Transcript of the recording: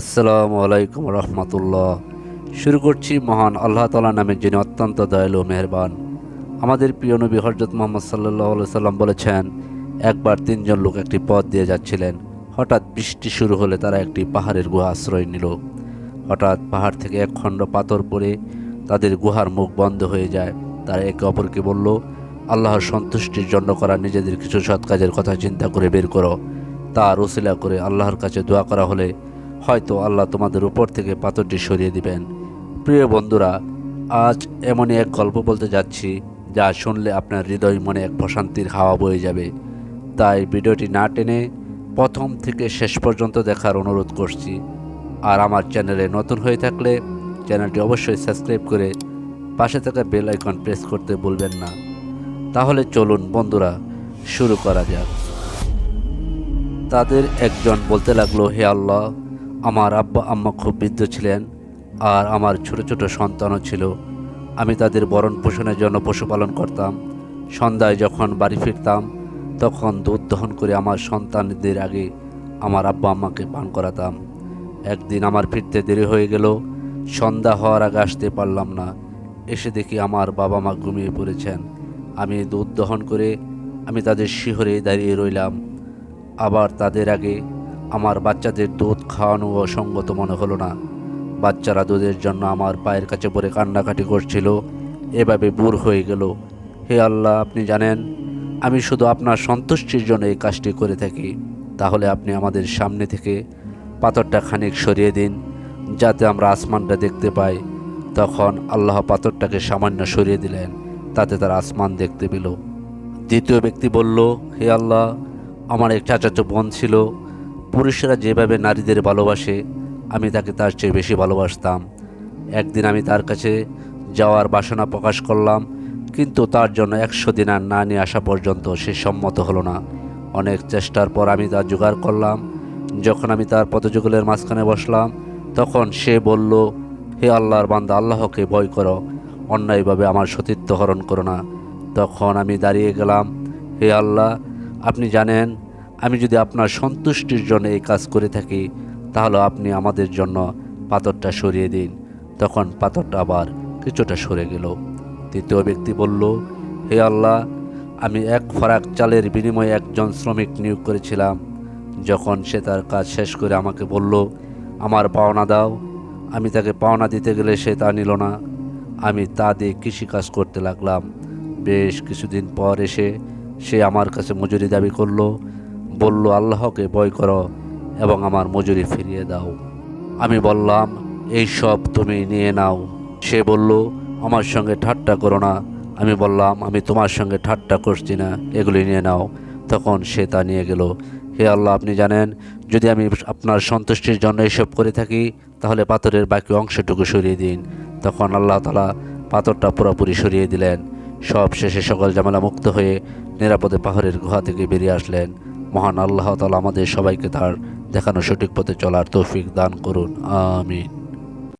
আসসালামু আলাইকুম রহমতুল্লাহ। শুরু করছি মহান আল্লাহ তালা নামের যিনি অত্যন্ত দয়ালু মেহরবান। আমাদের প্রিয় নবী হজরত মোহাম্মদ সাল্লাহ সাল্লাম বলেছেন, একবার তিনজন লোক একটি পথ দিয়ে যাচ্ছিলেন। হঠাৎ বৃষ্টি শুরু হলে তারা একটি পাহাড়ের গুহা আশ্রয় নিল। হঠাৎ পাহাড় থেকে এক খণ্ড পাথর পড়ে তাদের গুহার মুখ বন্ধ হয়ে যায়। তারা একে অপরকে বলল, আল্লাহর সন্তুষ্টির জন্য করা নিজেদের কিছু সৎ কাজের কথা চিন্তা করে বের করো। তার ওসিলা করে আল্লাহর কাছে দোয়া করা হলে হয়তো আল্লাহ তোমাদের উপর থেকে পাথরটি সরিয়ে দিবেন। প্রিয় বন্ধুরা, আজ এমনই এক গল্প বলতে যাচ্ছি, যা শুনলে আপনার হৃদয় মনে এক প্রশান্তির হাওয়া বয়ে যাবে। তাই ভিডিওটি না টেনে প্রথম থেকে শেষ পর্যন্ত দেখার অনুরোধ করছি। আর আমার চ্যানেলে নতুন হয়ে থাকলে চ্যানেলটি অবশ্যই সাবস্ক্রাইব করে পাশে থাকা বেল আইকন প্রেস করতে ভুলবেন না। তাহলে চলুন বন্ধুরা, শুরু করা যাক। তাদের একজন বলতে লাগল, হে আল্লাহ আমার আব্বা আম্মা খুব বৃদ্ধ ছিলেন আর আমার ছোট ছোট সন্তানও ছিল। আমি তাদের বরণ পোষণের জন্য পশুপালন করতাম। সন্ধ্যায় যখন বাড়ি ফিরতাম, তখন দুধ দহন করে আমার সন্তানদের আগে আমার আব্বা আম্মাকে পান করাতাম। একদিন আমার ফিরতে দেরি হয়ে গেল, সন্ধ্যা হওয়ার আগে আসতে পারলাম না। এসে দেখি আমার বাবা মা ঘুমিয়ে পড়েছেন। আমি দুধ দহন করে আমি তাদের শিহরে দাঁড়িয়ে রইলাম। আবার তাদের আগে আমার বাচ্চাদের দুধ খাওয়ানো অসঙ্গত মনে হলো না। বাচ্চারা দুধের জন্য আমার পায়ের কাছে পড়ে কান্নাকাটি করছিল। এভাবে বুর হয়ে গেল। হে আল্লাহ, আপনি জানেন, আমি শুধু আপনার সন্তুষ্টির জন্য এই কাজটি করে থাকি। তাহলে আপনি আমাদের সামনে থেকে পাথরটা খানিক সরিয়ে দিন, যাতে আমরা আসমানটা দেখতে পাই। তখন আল্লাহ পাথরটাকে সামান্য সরিয়ে দিলেন, তাতে তার আসমান দেখতে পেল। দ্বিতীয় ব্যক্তি বলল, হে আল্লাহ, আমার এক চাচাতো বোন ছিল। পুরুষেরা যেভাবে নারীদের ভালোবাসে, আমি তাকে তার চেয়ে বেশি ভালোবাসতাম। একদিন আমি তার কাছে যাওয়ার বাসনা প্রকাশ করলাম, কিন্তু তার জন্য একশো দিন আর না নিয়ে আসা পর্যন্ত সে সম্মত হলো না। অনেক চেষ্টার পর আমি তার জোগাড় করলাম। যখন আমি তার পদযুগলের মাঝখানে বসলাম, তখন সে বলল, হে আল্লাহর বান্দা, আল্লাহকে ভয় করো, অন্যায়ভাবে আমার সতীত্ব হরণ করো না। তখন আমি দাঁড়িয়ে গেলাম, হে আল্লাহ, আপনি জানেন আমি যদি আপনার সন্তুষ্টির জন্য এই কাজ করে থাকি, তাহলে আপনি আমাদের জন্য পাথরটা সরিয়ে দিন। তখন পাথরটা আবার কিছুটা সরে গেল। তৃতীয় ব্যক্তি বলল, হে আল্লাহ, আমি এক ফরাক চালের বিনিময়ে একজন শ্রমিক নিয়োগ করেছিলাম। যখন সে তার কাজ শেষ করে আমাকে বলল, আমার পাওনা দাও, আমি তাকে পাওনা দিতে গেলে সে তা নিল না। আমি তা দিয়ে কৃষিকাজ করতে লাগলাম। বেশ কিছুদিন পর এসে সে আমার কাছে মজুরি দাবি করল বলল, আল্লাহকে ভয় করো এবং আমার মজুরি ফিরিয়ে দাও। আমি বললাম, এই সব তুমি নিয়ে নাও। সে বলল, আমার সঙ্গে ঠাট্টা করো না। আমি বললাম, আমি তোমার সঙ্গে ঠাট্টা করছি না, এগুলি নিয়ে নাও। তখন সে তা নিয়ে গেল। হে আল্লাহ, আপনি জানেন, যদি আমি আপনার সন্তুষ্টির জন্য এসব করে থাকি, তাহলে পাথরের বাকি অংশটুকু সরিয়ে দিন। তখন আল্লাহ তালা পাথরটা পুরোপুরি সরিয়ে দিলেন। সব শেষে সকল জামেলা মুক্ত হয়ে নিরাপদে পাহাড়ের গুহা থেকে বেরিয়ে আসলেন। মহান আল্লাহ তালা আমাদের সবাইকে তার দেখানো সঠিক পথে চলার তৌফিক দান করুন। আমিন।